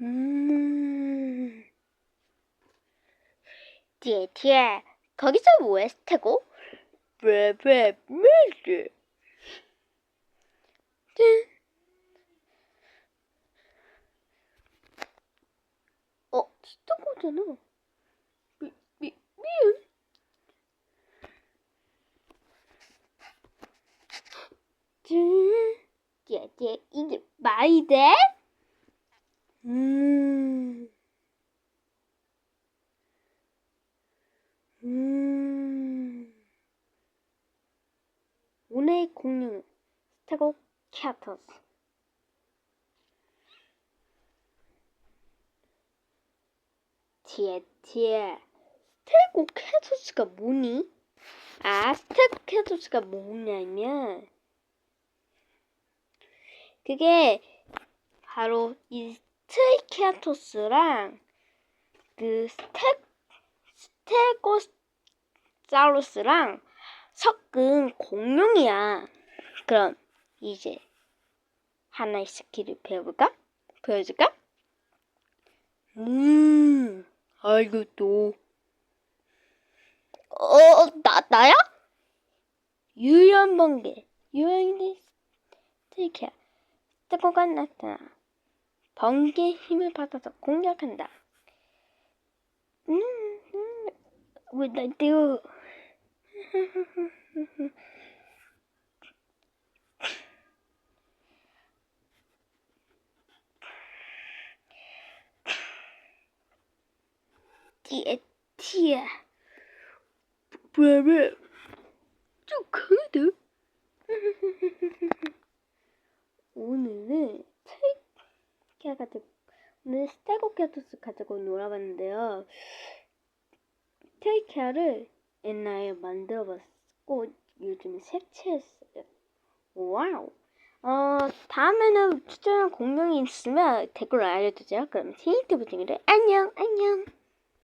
음. 뒤에 거기서 뭐 했을 테고? 왜왜 왜지? 네. 어 진짜 거잖아. 미 미 미은. 짠. 뒤에 이게 말이 돼? 음. 음. 오늘 공룡 스테고 캡터스. 제제 스테고 캡터스가 뭐니? 아, 스테고 캡터스가 뭐냐면 그게 바로 이 스테이케토스랑 그 스테 스테고사우루스랑 섞은 공룡이야. 그럼 이제 하나의 스킬을 배워볼까? 보여줄까? 음, 알겠어. 어, 나, 나야? 유연 번개, 유연의 스테이크야. 스테고가 나타나. 번개의 힘을 받아서 공격한다. 음, 음, 왜 날뛰어? 뒤에, 뒤에. 왜, 왜? 좀 강하다. 오늘은 스테이크 가지고 오늘 스테고캐토스 가지고 놀아봤는데요. 스테이크를 옛날에 만들어봤고 요즘 색칠했어요. 와우. 어 다음에는 추천한 공룡이 있으면 댓글로 알려주세요. 그럼 테이트 부팅이를 안녕 안녕.